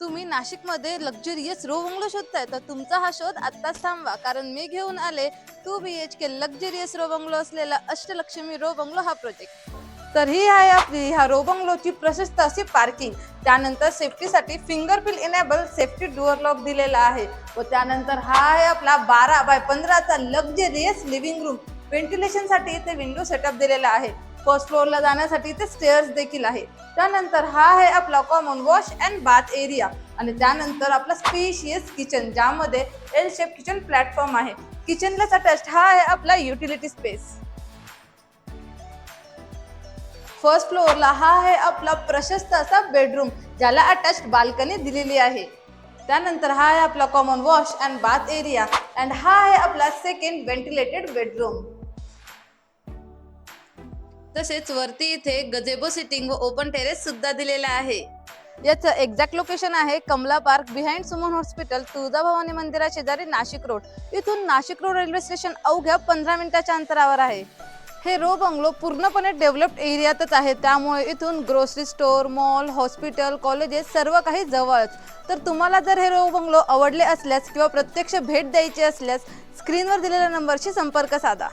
तुम्ही नाशिकमध्ये luxurious row bungalow शोधताय. तर तुमचा हा शोध आत्ताच थांबवा. कारण मी घेऊन आले two B H K luxurious row bungalow असलेला अष्टलक्ष्मी रो बंगलो हा प्रोजेक्ट तर ही आहे आपली ह्या रो बंगलोची प्रशस्त अशी पार्किंग त्यानंतर सेफ्टीसाठी fingerprint enable safety door lock दिलेला आहे. व त्यानंतर हा आहे आपला बारा बाय पंधराचा लक्झरियस लिव्हिंग रूम व्हेंटिलेशनसाठी इथे विंडो सेटअप दिलेला आहे. फर्स्ट फ्लोअरला जाण्यासाठी इथे स्टेअर्स देखील आहे त्यानंतर हा आहे आपला common wash and bath area आणि त्यानंतर आपला स्पेशियस किचन ज्यामध्ये एल शेप किचन प्लॅटफॉर्म आहे किचनलाच अटॅच हा आहे आपला युटिलिटी स्पेस फर्स्ट फ्लोअरला हा आहे आपला प्रशस्त असा बेडरूम ज्याला अटॅच बाल्कनी दिलेली आहे. त्यानंतर हा आहे आपला common wash and bath area and हा आहे आपला सेकंड व्हेंटिलेटेड बेडरूम तसेच वरती इथे गजेबो सिटिंग व ओपन टेरेस सुद्धा दिलेला आहे. याचं एक्झॅक्ट लोकेशन आहे Kamala park behind Suman hospital Tuljabhavani मंदिरा शेजारी नाशिक रोड. इथून नाशिक रोड रेल्वे स्टेशन अवघ्या पंधरा मिनिटाच्या अंतरावर आहे. हे रो बंगलो पूर्णपणे डेव्हलप्ड एरियातच आहे. त्यामुळे इथून grocery store mall hospital colleges सर्व काही जवळच. तर तुम्हाला जर हे रो बंगलो आवडले असल्यास किंवा प्रत्यक्ष भेट द्यायची असल्यास स्क्रीनवर दिलेल्या नंबरशी संपर्क साधा.